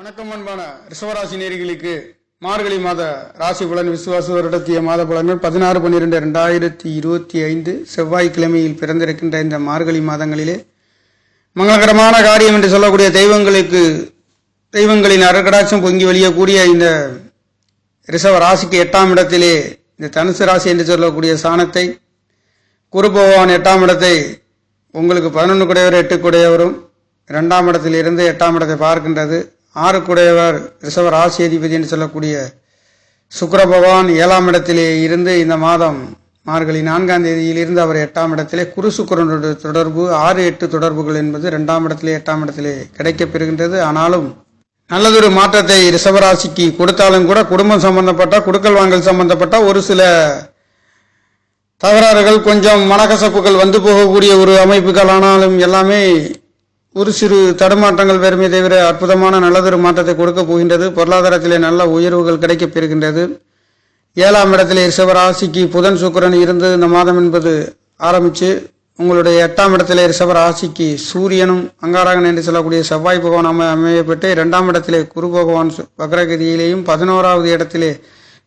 வணக்கம் அன்பான ரிஷவராசி நேர்களுக்கு மார்கழி மாத ராசி பலன் விசுவாச வருடத்திய மாத பலன்கள் பதினாறு பன்னிரெண்டு ரெண்டாயிரத்தி இருபத்தி ஐந்து செவ்வாய்க்கிழமையில் பிறந்திருக்கின்ற இந்த மார்கழி மாதங்களிலே மங்களகரமான காரியம் என்று சொல்லக்கூடிய தெய்வங்களுக்கு தெய்வங்களின் அரகடாட்சம் பொங்கி வழியக்கூடிய இந்த ரிஷவ ராசிக்கு எட்டாம் இடத்திலே இந்த தனுசு ராசி என்று சொல்லக்கூடிய சாணத்தை குரு பகவான் எட்டாம் இடத்தை உங்களுக்கு பதினொன்று கூடையவர் எட்டு குடையவரும் இரண்டாம் இடத்திலிருந்து எட்டாம் இடத்தை பார்க்கின்றது. ஆறுக்குடையவர் ரிஷவ ராசி அதிபதி என்று சொல்லக்கூடிய சுக்கர பகவான் ஏழாம் இடத்திலே இருந்து இந்த மாதம் மார்கழி நான்காம் தேதியிலிருந்து அவர் எட்டாம் இடத்திலே குரு சுக்கரனுடைய தொடர்பு ஆறு எட்டு தொடர்புகள் என்பது ரெண்டாம் இடத்திலே எட்டாம் இடத்திலே கிடைக்கப்பெறுகின்றது. ஆனாலும் நல்லதொரு மாற்றத்தை ரிஷபராசிக்கு கொடுத்தாலும் கூட குடும்பம் சம்பந்தப்பட்ட குடுக்கல் வாங்கல் சம்பந்தப்பட்ட ஒரு சில தகராறுகள் கொஞ்சம் மனக்கசப்புகள் வந்து போகக்கூடிய ஒரு அமைப்புகள் ஆனாலும் எல்லாமே ஒரு சிறு தடுமாற்றங்கள் பெருமை தவிர அற்புதமான நல்லதொரு மாற்றத்தை கொடுக்க போகின்றது. பொருளாதாரத்திலே நல்ல உயர்வுகள் கிடைக்கப் பெறுகின்றது. ஏழாம் இடத்திலே ரிஷபராசிக்கு புதன் சுக்கிரன் இருந்து இந்த மாதம் என்பது ஆரம்பித்து உங்களுடைய எட்டாம் இடத்திலே ரிஷபராசிக்கு சூரியனும் அங்காரகன் என்று சொல்லக்கூடிய செவ்வாய் பகவான் அமை அமையப்பட்டு இரண்டாம் இடத்திலே குரு பகவான் வக்ரகதியிலேயும் பதினோராவது இடத்திலே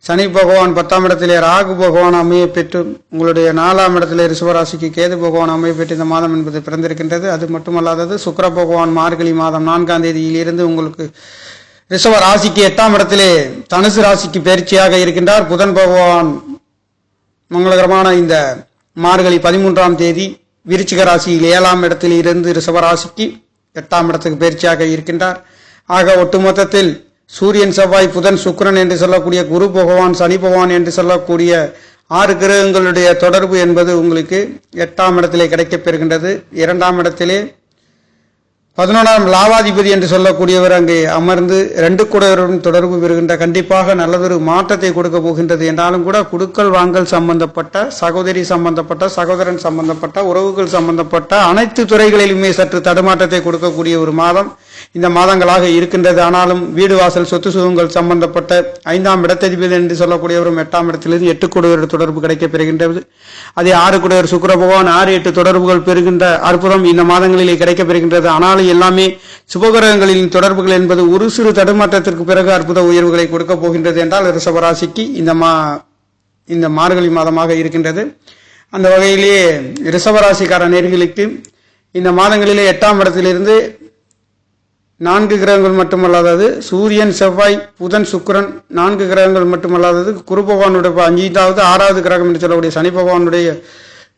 சனி பகவான் பத்தாம் இடத்திலே ராகு பகவான் அமைய பெற்று உங்களுடைய நாலாம் இடத்திலே ரிஷபராசிக்கு கேது பகவான் அமைய பெற்று இந்த மாதம் என்பது பிறந்திருக்கின்றது. அது மட்டுமல்லாதது சுக்கர பகவான் மார்கழி மாதம் நான்காம் தேதியிலிருந்து உங்களுக்கு ரிஷப ராசிக்கு எட்டாம் இடத்திலே தனுசு ராசிக்கு பயிற்சியாக இருக்கின்றார். புதன் பகவான் மங்களகரமான இந்த மார்கழி பதிமூன்றாம் தேதி விருச்சிக ராசியில் ஏழாம் இடத்தில் இருந்து ரிஷப ராசிக்கு எட்டாம் இடத்துக்கு பயிற்சியாக இருக்கின்றார். ஆக ஒட்டுமொத்தத்தில் சூரியன் செவ்வாய் புதன் சுக்கரன் என்று சொல்லக்கூடிய குரு பகவான் சனி பகவான் என்று சொல்லக்கூடிய ஆறு கிரகங்களுடைய தொடர்பு என்பது உங்களுக்கு எட்டாம் இடத்திலே கிடைக்கப்பெறுகின்றது இரண்டாம் இடத்திலே பதினொன்றாம் லாவாதிபதி என்று சொல்லக்கூடியவர் அங்கே அமர்ந்து ரெண்டு கூடவருடன் தொடர்பு பெறுகின்ற கண்டிப்பாக நல்லதொரு மாற்றத்தை கொடுக்க போகின்றது என்றாலும் கூட குடுக்கல் வாங்கல் சம்பந்தப்பட்ட சகோதரி சம்பந்தப்பட்ட சகோதரன் சம்பந்தப்பட்ட உறவுகள் சம்பந்தப்பட்ட அனைத்து துறைகளிலுமே சற்று தடுமாற்றத்தை கொடுக்கக்கூடிய ஒரு மாதம் இந்த மாதங்களாக இருக்கின்றது. ஆனாலும் வீடு வாசல் சொத்து சுகங்கள் சம்பந்தப்பட்ட ஐந்தாம் இடத்ததிபதி என்று சொல்லக்கூடியவரும் எட்டாம் இடத்திலிருந்து எட்டு கூடுவர் தொடர்பு கிடைக்கப் பெறுகின்றது. அதே ஆறு குடையர் சுக்கிர பகவான் ஆறு எட்டு தொடர்புகள் பெறுகின்ற அற்புதம் இந்த மாதங்களிலே கிடைக்கப் பெறுகின்றது. ஆனாலும் எல்லாமே சுபகிரகங்களின் தொடர்புகள் என்பது ஒரு சிறு தடுமாற்றத்திற்கு பிறகு அற்புத உயர்வுகளை கொடுக்க போகின்றது என்றால் ரிஷபராசிக்கு இந்த மா இந்த மார்கழி மாதமாக இருக்கின்றது. அந்த வகையிலேயே ரிஷபராசிக்கார நேர்களுக்கு இந்த மாதங்களிலே எட்டாம் இடத்திலிருந்து நான்கு கிரகங்கள் மட்டுமல்லாதது சூரியன் செவ்வாய் புதன் சுக்கிரன் நான்கு கிரகங்கள் மட்டுமல்லாதது குரு பகவானுடைய அஞ்சாவது ஆறாவது கிரகம் என்று சொல்லக்கூடிய சனி பகவானுடைய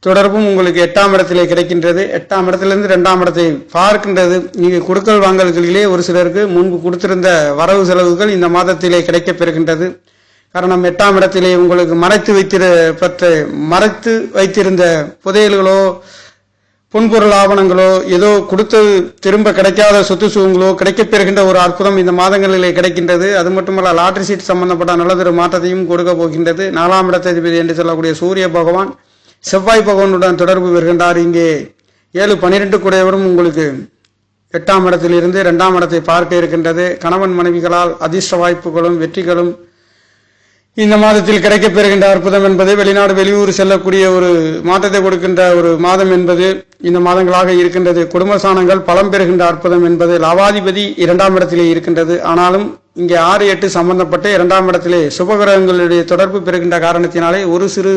தொடர்பும் உங்களுக்கு எட்டாம் இடத்திலே கிடைக்கின்றது. எட்டாம் இடத்திலிருந்து ரெண்டாம் இடத்தை பார்க்கின்றது. நீங்கள் கொடுக்கல் வாங்கல்களிலே ஒரு சிலருக்கு முன்பு கொடுத்திருந்த வரவு செலவுகள் இந்த மாதத்திலே கிடைக்கப் பெறுகின்றது. காரணம் எட்டாம் இடத்திலே உங்களுக்கு மறைத்து வைத்திரு பற்ற மறைத்து வைத்திருந்த புதையல்களோ பொன்பொருள் ஆவணங்களோ ஏதோ கொடுத்தது திரும்ப கிடைக்காத சொத்து சுகங்களோ கிடைக்கப்பெறுகின்ற ஒரு அற்புதம் இந்த மாதங்களிலே கிடைக்கின்றது. அது மட்டுமல்ல லாட்ரி சீட் சம்பந்தப்பட்ட நல்லதொரு மாற்றத்தையும் கொடுக்க போகின்றது. நாலாம் இடத்ததிபதி என்று சொல்லக்கூடிய சூரிய பகவான் செவ்வாய் பகவானுடன் தொடர்பு வருகின்றார் இங்கே ஏழு பன்னிரெண்டு கூடையவரும் உங்களுக்கு எட்டாம் இடத்திலிருந்து இரண்டாம் இடத்தை பார்க்க இருக்கின்றது. கணவன் மனைவிகளால் அதிர்ஷ்ட வாய்ப்புகளும் வெற்றிகளும் இந்த மாதத்தில் கிடைக்கப் பெறுகின்ற அற்புதம் என்பது வெளிநாடு வெளியூர் செல்லக்கூடிய ஒரு மாற்றத்தை கொடுக்கின்ற ஒரு மாதம் என்பது இந்த மாதங்களாக இருக்கின்றது. குடும்ப சாணங்கள் பலம் பெறுகின்ற அற்புதம் என்பது லாவாதிபதி இரண்டாம் இடத்திலே இருக்கின்றது. ஆனாலும் இங்கே ஆறு எட்டு சம்பந்தப்பட்ட இரண்டாம் இடத்திலே சுபகிரகங்களுடைய தொடர்பு பெறுகின்ற காரணத்தினாலே ஒரு சிறு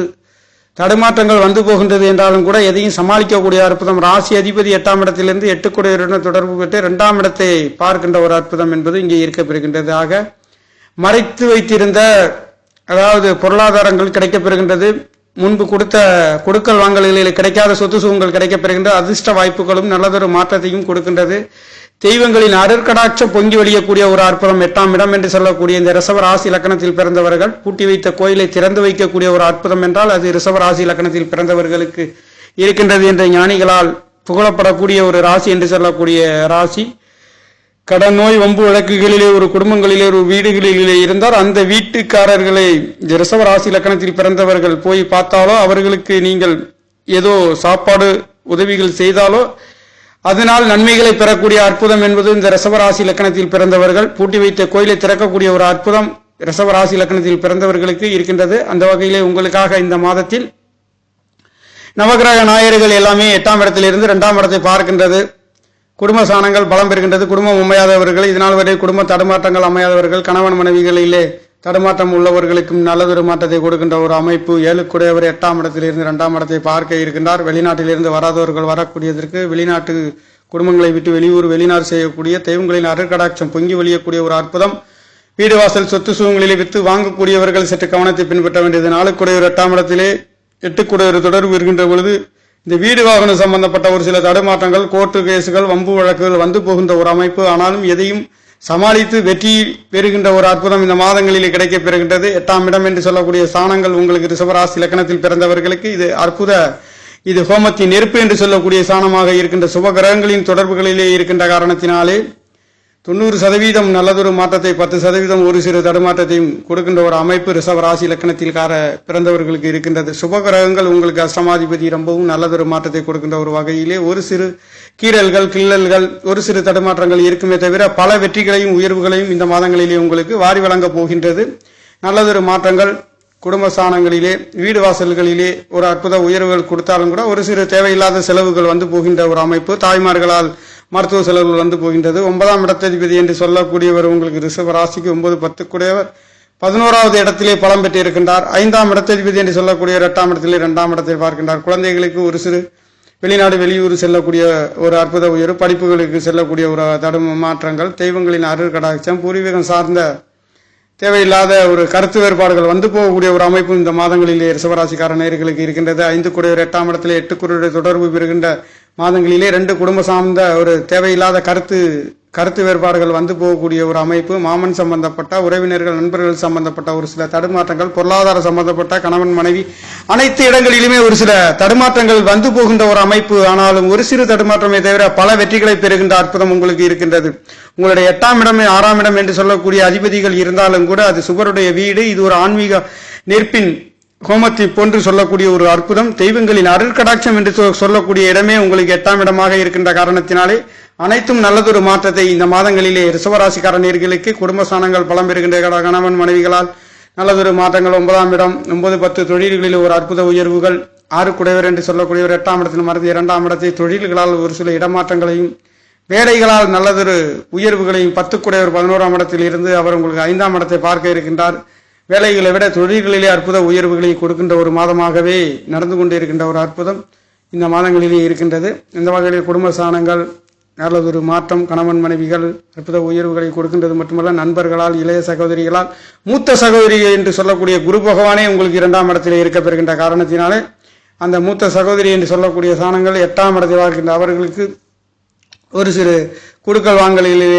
தடுமாற்றங்கள் வந்து போகின்றது என்றாலும் கூட எதையும் சமாளிக்கக்கூடிய அற்புதம். ராசி அதிபதி எட்டாம் இடத்திலிருந்து எட்டு கூடையுடன் தொடர்பு பெற்று இரண்டாம் இடத்தை பார்க்கின்ற ஒரு அற்புதம் என்பது இங்கே இருக்கப்பெறுகின்றது ஆக மறைத்து வைத்திருந்த அதாவது பொருளாதாரங்கள் கிடைக்கப்பெறுகின்றது முன்பு கொடுத்த கொடுக்கல் வாங்கல்களில் கிடைக்காத சொத்து சுகங்கள் கிடைக்கப்பெறுகின்ற அதிர்ஷ்ட வாய்ப்புகளும் நல்லதொரு மாற்றத்தையும் கொடுக்கின்றது. தெய்வங்களின் அருட்கடாட்சம் பொங்கி வழியக்கூடிய ஒரு அற்புதம் எட்டாம் இடம் என்று சொல்லக்கூடிய இந்த ரிசவராசி இலக்கணத்தில் பிறந்தவர்கள் பூட்டி வைத்த கோயிலை திறந்து வைக்கக்கூடிய ஒரு அற்புதம் என்றால் அது ரிசவராசி இலக்கணத்தில் பிறந்தவர்களுக்கு இருக்கின்றது என்ற ஞானிகளால் புகழப்படக்கூடிய ஒரு ராசி என்று சொல்லக்கூடிய ராசி. கடன் நோய் வம்பு வழக்குகளிலே ஒரு குடும்பங்களிலே ஒரு வீடுகளிலே இருந்தால் அந்த வீட்டுக்காரர்களை இந்த ராசி லக்கணத்தில் பிறந்தவர்கள் போய் பார்த்தாலோ அவர்களுக்கு நீங்கள் ஏதோ சாப்பாடு உதவிகள் செய்தாலோ அதனால் நன்மைகளை பெறக்கூடிய அற்புதம் என்பது இந்த ரிசவராசி லக்கணத்தில் பிறந்தவர்கள். பூட்டி வைத்த கோயிலை திறக்கக்கூடிய ஒரு அற்புதம் ரிசவராசி லக்கணத்தில் பிறந்தவர்களுக்கு இருக்கின்றது. அந்த வகையிலே உங்களுக்காக இந்த மாதத்தில் நவகிரக நாயர்கள் எல்லாமே எட்டாம் இடத்திலிருந்து இரண்டாம் இடத்தை பார்க்கின்றது. குடும்ப சாணங்கள் பலம் பெறுகின்றது. குடும்பம் அமையாதவர்கள் இதனால் வரை குடும்ப தடுமாற்றங்கள் அமையாதவர்கள் கணவன் மனைவிகளிலே தடுமாற்றம் உள்ளவர்களுக்கும் நல்லதொரு மாற்றத்தை கொடுக்கின்ற ஒரு அமைப்பு ஏழுக்குடையவர் எட்டாம் இடத்திலிருந்து இரண்டாம் இடத்தை பார்க்க இருக்கின்றார். வெளிநாட்டிலிருந்து வராதவர்கள் வரக்கூடியதற்கு வெளிநாட்டு குடும்பங்களை விட்டு வெளியூர் வெளிநாடு செய்யக்கூடிய தெய்வங்களின் அருட்கடாட்சம் பொங்கி வழியக்கூடிய ஒரு அற்புதம். வீடு வாசல் சொத்து சுகங்களிலே வித்து வாங்கக்கூடியவர்கள் சற்று கவனத்தை பின்பற்ற வேண்டியது. நாளுக்குடையவர் எட்டாம் இடத்திலே எட்டுக்குடையவர் தொடர்பு இருக்கின்ற பொழுது இந்த வீடு வாகனம் சம்பந்தப்பட்ட ஒரு சில தடுமாற்றங்கள் கோர்ட்டு கேசுகள் வம்பு வழக்குகள் வந்து போகின்ற ஒரு அமைப்பு. ஆனாலும் எதையும் சமாளித்து வெற்றி பெறுகின்ற ஒரு அற்புதம் இந்த மாதங்களிலே கிடைக்கப் பெறுகின்றது. எட்டாம் இடம் என்று சொல்லக்கூடிய சாணங்கள் உங்களுக்கு ரிஷபராசி லக்கணத்தில் பிறந்தவர்களுக்கு இது அற்புத இது ஹோமத்தின் நெருப்பு என்று சொல்லக்கூடிய சாணமாக இருக்கின்ற சுப கிரகங்களின் தொடர்புகளிலே இருக்கின்ற காரணத்தினாலே தொண்ணூறு சதவீதம் நல்லதொரு மாற்றத்தை பத்து சதவீதம் ஒரு சிறு தடுமாற்றத்தையும் கொடுக்கின்ற ஒரு அமைப்பு ரிஷப ராசி இலக்கணத்தில் கார பிறந்தவர்களுக்கு இருக்கின்றது. சுப கிரகங்கள் உங்களுக்கு அஷ்டமாதிபதி ரொம்பவும் நல்லதொரு மாற்றத்தை கொடுக்கின்ற ஒரு வகையிலே ஒரு சிறு கீறல்கள் கிள்ளல்கள் ஒரு சிறு தடுமாற்றங்கள் இருக்குமே தவிர பல வெற்றிகளையும் உயர்வுகளையும் இந்த மாதங்களிலே உங்களுக்கு வாரி வழங்கப் போகின்றது. நல்லதொரு மாற்றங்கள் குடும்பஸ்தானங்களிலே வீடு வாசல்களிலே ஒரு அற்புத உயர்வுகள் கொடுத்தாலும் கூட ஒரு சிறு தேவையில்லாத செலவுகள் வந்து போகின்ற ஒரு அமைப்பு. தாய்மார்களால் மருத்துவ செலவுகள் வந்து போகின்றது. ஒன்பதாம் இடத்ததிபதி என்று சொல்லக்கூடியவர் உங்களுக்கு ரிஷப ராசிக்கு ஒன்பது பத்துக்குடையவர். பதினோராவது இடத்திலே பலம் பெற்றிருக்கின்றார். ஐந்தாம் இடத்ததிபதி என்று சொல்லக்கூடிய எட்டாம் இடத்திலே இரண்டாம் இடத்தை பார்க்கின்றார். குழந்தைகளுக்கு ஒரு சிறு வெளிநாடு வெளியூர் செல்லக்கூடிய ஒரு அற்புத உயர்வு படிப்புகளுக்கு செல்லக்கூடிய ஒரு தடும் மாற்றங்கள் தெய்வங்களின் அருள் கடாட்சம் பூர்வீகம் சார்ந்த தேவையில்லாத ஒரு கருத்து வேறுபாடுகள் வந்து போகக்கூடிய ஒரு அமைப்பு இந்த மாதங்களிலே ரிசவராசிக்கார நேர்களுக்கு இருக்கின்றது. ஐந்து குடையவர் எட்டாம் இடத்திலே எட்டு குடையுடைய தொடர்பு பெறுகின்ற மாதங்களிலே ரெண்டு குடும்ப சார்ந்த ஒரு தேவையில்லாத கருத்து கருத்து வேறுபாடுகள் வந்து போகக்கூடிய ஒரு அமைப்பு மாமன் சம்பந்தப்பட்ட உறவினர்கள் நண்பர்கள் சம்பந்தப்பட்ட ஒரு சில தடுமாற்றங்கள் பொருளாதார சம்பந்தப்பட்ட கணவன் மனைவி அனைத்து இடங்களிலுமே ஒரு சில தடுமாற்றங்கள் வந்து போகின்ற ஒரு அமைப்பு. ஆனாலும் ஒரு சிறு தடுமாற்றமே தவிர பல வெற்றிகளை பெறுகின்ற அற்புதம் உங்களுக்கு இருக்கின்றது. உங்களுடைய எட்டாம் இடம் ஆறாம் இடம் என்று சொல்லக்கூடிய அதிபதிகள் இருந்தாலும் கூட அது சுபருடைய வீடு. இது ஒரு ஆன்மீக நெருப்பின் கோமத்தி போன்று சொல்லக்கூடிய ஒரு அற்புதம். தெய்வங்களின் அருட்கடாட்சம் என்று சொ- சொல்லக்கூடிய இடமே உங்களுக்கு எட்டாம் இடமாக இருக்கின்ற காரணத்தினாலே அனைத்தும் நல்லதொரு மாற்றத்தை இந்த மாதங்களிலே ரிஷபராசிக்கார நேர்களுக்கு குடும்ப பலம் பெறுகின்ற கணவன் மனைவிகளால் நல்லதொரு மாற்றங்கள். ஒன்பதாம் இடம் ஒன்பது பத்து தொழில்களில் ஒரு அற்புத உயர்வுகள். ஆறு குடைவர் என்று சொல்லக்கூடியவர் எட்டாம் இடத்தில் மறந்து இரண்டாம் இடத்தை தொழில்களால் ஒரு சில இடமாற்றங்களையும் வேலைகளால் நல்லதொரு உயர்வுகளையும் பத்து குடையவர் பதினோராம் இடத்தில் இருந்து அவர் உங்களுக்கு ஐந்தாம் இடத்தை பார்க்க இருக்கின்றார். வேலைகளை விட தொழில்களிலே அற்புத உயர்வுகளை கொடுக்கின்ற ஒரு மாதமாகவே நடந்து கொண்டிருக்கின்ற ஒரு அற்புதம் இந்த மாதங்களிலே இருக்கின்றது. இந்த வகையில் குடும்ப சாணங்கள் நல்லதொரு மாற்றம் கணவன் மனைவிகள் அற்புத உயர்வுகளை கொடுக்கின்றது. மட்டுமல்ல நண்பர்களால் இளைய சகோதரிகளால் மூத்த சகோதரி என்று சொல்லக்கூடிய குரு பகவானே உங்களுக்கு இரண்டாம் இடத்தில் இருக்க பெறுகின்ற காரணத்தினாலே அந்த மூத்த சகோதரி என்று சொல்லக்கூடிய சாணங்கள் எட்டாம் இடத்தில் வாழ்கின்ற அவர்களுக்கு ஒரு சிறு குடுக்கல் வாங்கலிலே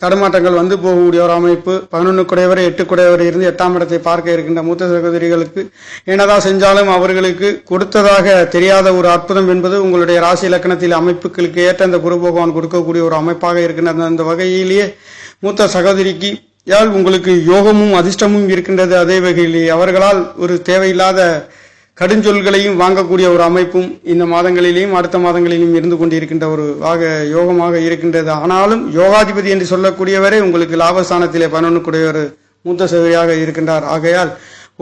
தடுமாற்றங்கள் வந்து போகக்கூடிய ஒரு அமைப்பு. பதினொன்று குடையவர் எட்டு குடையவர் இருந்து எட்டாம் இடத்தை பார்க்க இருக்கின்ற மூத்த சகோதரிகளுக்கு என்னதான் செஞ்சாலும் அவர்களுக்கு கொடுத்ததாக தெரியாத ஒரு அற்புதம் என்பது உங்களுடைய ராசி இலக்கணத்தில் அமைப்புகளுக்கு ஏற்ற அந்த குரு பகவான் கொடுக்கக்கூடிய ஒரு அமைப்பாக இருக்கின்ற அந்த- அந்த வகையிலேயே மூத்த சகோதரிக்கு யால் உங்களுக்கு யோகமும் அதிர்ஷ்டமும் இருக்கின்றது. அதே வகையிலே அவர்களால் ஒரு தேவையில்லாத கடுஞ்சொல்களையும் வாங்கக்கூடிய ஒரு அமைப்பும் இந்த மாதங்களிலேயும் அடுத்த மாதங்களிலும் இருந்து கொண்டிருக்கின்ற ஒரு ஆக யோகமாக இருக்கின்றது. ஆனாலும் யோகாதிபதி என்று சொல்லக்கூடியவரே உங்களுக்கு லாபஸ்தானத்திலே பதினொன்றுக்குடைய ஒரு மூத்த சகோதரியாக இருக்கின்றார். ஆகையால்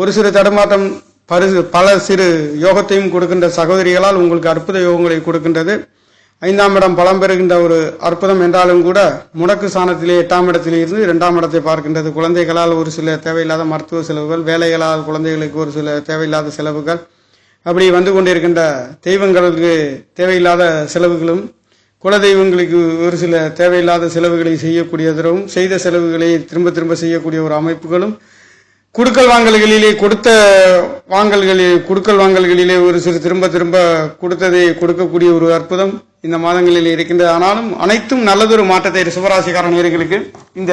ஒரு சிறு தடுமாற்றம் பரிசு பல சிறு யோகத்தையும் கொடுக்கின்ற சகோதரிகளால் உங்களுக்கு அற்புத யோகங்களை கொடுக்கின்றது. ஐந்தாம் இடம் பலம் பெறுகின்ற ஒரு அற்புதம் என்றாலும் கூட முடக்கு சாணத்திலே எட்டாம் இடத்திலே இருந்து இரண்டாம் இடத்தை பார்க்கின்றது. குழந்தைகளால் ஒரு சில தேவையில்லாத மருத்துவ செலவுகள் வேலைகளால் குழந்தைகளுக்கு ஒரு சில தேவையில்லாத செலவுகள் அப்படி வந்து கொண்டிருக்கின்ற தெய்வங்களுக்கு தேவையில்லாத செலவுகளும் குலதெய்வங்களுக்கு ஒரு சில தேவையில்லாத செலவுகளை செய்யக்கூடியதும் செய்த செலவுகளை திரும்ப திரும்ப செய்யக்கூடிய ஒரு அமைப்புகளும் குடுக்கல் வாங்கல்களிலே கொடுத்த வாங்கல்களில் குடுக்கல் வாங்கல்களிலே ஒரு சிறு திரும்ப திரும்ப கொடுத்ததை கொடுக்கக்கூடிய ஒரு அற்புதம் இந்த மாதங்களில் இருக்கின்றது. ஆனாலும் அனைத்தும் நல்லதொரு மாற்றத்தை ரிஷபராசிக்கார நேர்களுக்கு இந்த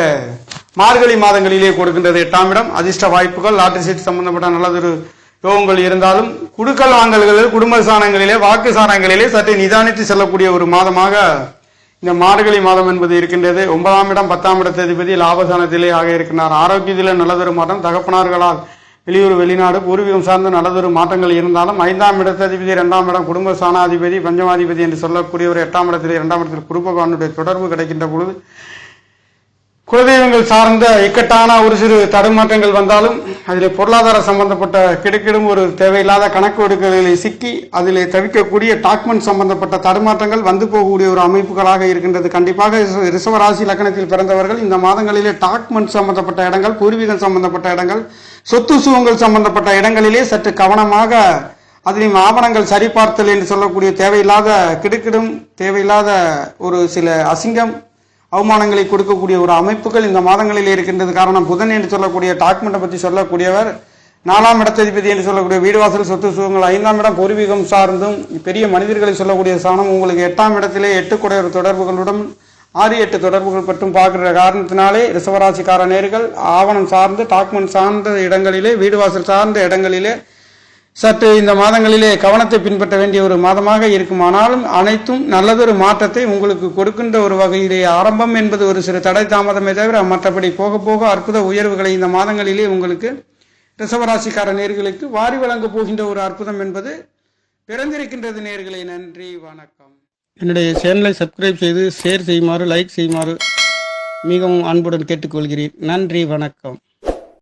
மார்கழி மாதங்களிலே கொடுக்கின்றது எட்டாம் இடம். அதிர்ஷ்ட வாய்ப்புகள் லாட்டரி சீட் சம்பந்தப்பட்ட நல்லதொரு யோகங்கள் இருந்தாலும் குடுக்கல் வாங்கல்களில் குடும்ப சாணங்களிலே வாக்கு சாணங்களிலே சற்று நிதானித்து செல்லக்கூடிய ஒரு மாதமாக இந்த மார்கழி மாதம் என்பது இருக்கின்றது. ஒன்பதாம் இடம் பத்தாம் இடத்த அதிபதி லாபசானத்திலே ஆக இருக்கின்றார். ஆரோக்கியத்தில் நல்லதொரு மாற்றம். தகப்பனார்களால் வெளியூர் வெளிநாடு பூர்வீகம் சார்ந்த நல்லதொரு மாற்றங்கள் இருந்தாலும் ஐந்தாம் இடத்ததிபதி இரண்டாம் இடம் குடும்ப சாணாதிபதி பஞ்சமாதிபதி என்று சொல்லக்கூடிய ஒரு எட்டாம் இடத்திலே இரண்டாம் இடத்தில் குருபகவானுடைய தொடர்பு கிடைக்கின்ற பொழுது குலதெய்வங்கள் சார்ந்த இக்கட்டான ஒரு சிறு தடுமாற்றங்கள் வந்தாலும் அதில் பொருளாதார சம்பந்தப்பட்ட கிடுக்கிடும் ஒரு தேவையில்லாத கணக்கு ஒடுக்கல்களில் சிக்கி அதில் தவிக்கக்கூடிய டாக்குமெண்ட் சம்பந்தப்பட்ட தடுமாற்றங்கள் வந்து போகக்கூடிய ஒரு அமைப்புகளாக இருக்கின்றது. கண்டிப்பாக ரிசவராசி ரிஷபராசி லக்கணத்தில் பிறந்தவர்கள் இந்த மாதங்களிலே டாக்குமெண்ட் சம்பந்தப்பட்ட இடங்கள் பூர்வீகம் சம்பந்தப்பட்ட இடங்கள் சொத்து சுகங்கள் சம்பந்தப்பட்ட இடங்களிலே சற்று கவனமாக அதிலும் ஆவணங்கள் சரிபார்த்தல் என்று சொல்லக்கூடிய தேவையில்லாத கிடுக்கிடும் தேவையில்லாத ஒரு சில அசிங்கம் அவமானங்களை கொடுக்கக்கூடிய ஒரு அமைப்புகள் இந்த மாதங்களில் இருக்கின்றது. காரணம் புதன் என்று சொல்லக்கூடிய டாக்குமெண்ட்டை பற்றி சொல்லக்கூடியவர் நாலாம் இடத்ததிபதி என்று சொல்லக்கூடிய வீடு வாசல் சொத்து சுகங்கள் ஐந்தாம் இடம் பூர்வீகம் சார்ந்தும் பெரிய மனிதர்களை சொல்லக்கூடிய சாணம் உங்களுக்கு எட்டாம் இடத்திலே எட்டு குடையர் தொடர்புகளுடன் ஆறு எட்டு தொடர்புகள் பற்றும் பார்க்கிற காரணத்தினாலே ரிசவராசிக்கார நேர்கள் ஆவணம் சார்ந்து டாக்குமெண்ட் சார்ந்த இடங்களிலே வீடு வாசல் சார்ந்த இடங்களிலே சற்று இந்த மாதங்களிலே கவனத்தை பின்பற்ற வேண்டிய ஒரு மாதமாக இருக்குமானாலும் அனைத்தும் நல்லதொரு மாற்றத்தை உங்களுக்கு கொடுக்கின்ற ஒரு வகையிலே ஆரம்பம் என்பது ஒரு சிறு தடை தாமதமே தவிர மற்றபடி போக போக அற்புத உயர்வுகளை இந்த மாதங்களிலே உங்களுக்கு ரிசவராசிக்கார நேர்களுக்கு வாரி வழங்கப் போகின்ற ஒரு அற்புதம் என்பது பிறந்திருக்கின்றது நேர்களை. நன்றி வணக்கம். என்னுடைய சேனலை சப்ஸ்கிரைப் செய்து ஷேர் செய்யுமாறு லைக் செய்யுமாறு மிகவும் அன்புடன் கேட்டுக்கொள்கிறேன். நன்றி வணக்கம்.